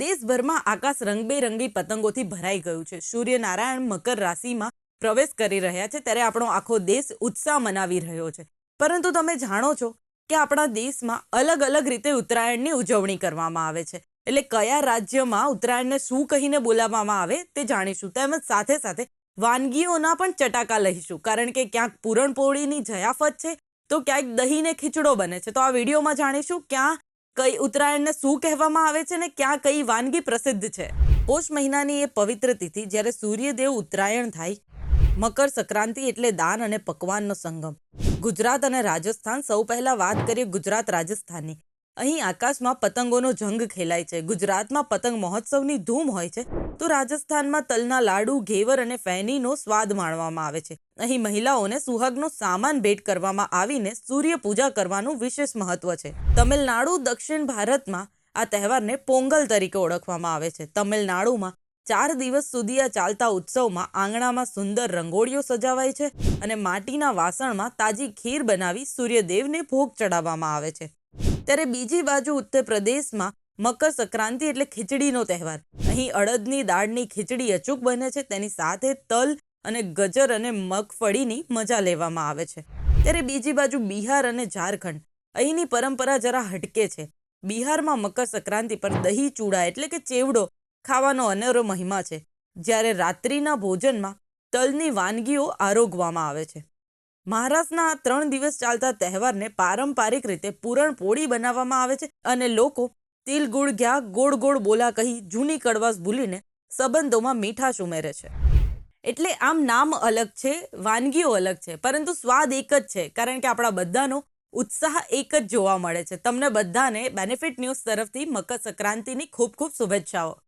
દેશભરમાં આકાશ રંગબેરંગી પતંગોથી ભરાઈ ગયું છે. સૂર્યનારાયણ મકર રાશિમાં પ્રવેશ કરી રહ્યા છે ત્યારે આપણો આખો દેશ ઉત્સાહ મનાવી રહ્યો છે. પરંતુ તમે જાણો છો કે આપણા દેશમાં અલગ અલગ રીતે ઉત્તરાયણની ઉજવણી કરવામાં આવે છે. એટલે કયા રાજ્યમાં ઉત્તરાયણને શું કહીને બોલાવવામાં આવે તે જાણીશું. તેમજ સાથે સાથે વાનગીઓના પણ ચટાકા લઈશું. કારણ કે ક્યાંક પૂરણપોળીની જયાફત છે તો ક્યાંક દહીંને ખીચડો બને છે. તો આ વિડીયોમાં જાણીશું ક્યાં કઈ ઉત્તરાયણને શું કહેવામાં આવે છે ને ક્યાં કઈ વાનગી પ્રસિદ્ધ છે? પોષ મહિનાની એ પવિત્ર તિથિ જ્યારે સૂર્યદેવ ઉત્તરાયણ થાય, મકર સંક્રાંતિ એટલે દાન અને પકવાનનો સંગમ. ગુજરાત અને રાજસ્થાન સૌ પહેલા વાત કરીએ ગુજરાત રાજસ્થાનની. અહીં આકાશમાં પતંગોનો જંગ ખેલાય છે. ગુજરાતમાં પતંગ મહોત્સવની ધૂમ હોય છે, તો રાજસ્થાનમાં તલના લાડુ, ઘેવર અને ફેનીનો સ્વાદ માણવામાં આવે છે. અહીં મહિલાઓને સુહાગનો સામાન ભેટ કરવામાં આવીને સૂર્ય પૂજા કરવાનું વિશેષ મહત્વ છે. તમિલનાડુ, દક્ષિણ ભારતમાં આ તહેવારને પોંગલ તરીકે ઓળખવામાં આવે છે. તમિલનાડુમાં ચાર દિવસ સુધી આ ચાલતા ઉત્સવમાં આંગણામાં સુંદર રંગોળીઓ સજાવાય છે અને માટીના વાસણમાં તાજી ખીર બનાવી સૂર્યદેવને ભોગ ચડાવવામાં આવે છે. ત્યારે બીજી બાજુ ઉત્તર પ્રદેશમાં મકર સંક્રાંતિ એટલે ખીચડીનો તહેવાર. અહીં અડદની દાળની ખીચડી અચૂક બને છે, તેની સાથે તલ અને ગજર અને મગફળીની મજા લેવામાં આવે છે. ત્યારે બીજી બાજુ બિહાર અને ઝારખંડ. અહીંની પરંપરા જરા હટકે છે. બિહારમાં મકર સંક્રાંતિ પર દહીં ચૂડા એટલે કે ચેવડો ખાવાનો અનેરો મહિમા છે. જ્યારે રાત્રિના ભોજનમાં તલની વાનગીઓ આરોગવામાં આવે છે. મહારાષ્ટ્રના ત્રણ દિવસ ચાલતા તહેવારને પારંપરિક રીતે પૂરણપોળી બનાવવામાં આવે છે અને લોકો તિલ ગુળ ઘ્યા, ગોળ ગોળ બોલા કહી જૂની કડવાશ ભૂલીને સંબંધોમાં મીઠાશ ઉમેરે છે. એટલે આમ નામ અલગ છે, વાનગીઓ અલગ છે, પરંતુ સ્વાદ એક જ છે, કારણ કે આપણા બધાનો ઉત્સાહ એક જ જોવા મળે છે. તમને બધાને બેનિફિટ ન્યૂઝ તરફથી મકર સંક્રાંતિની ખૂબ ખૂબ શુભેચ્છાઓ.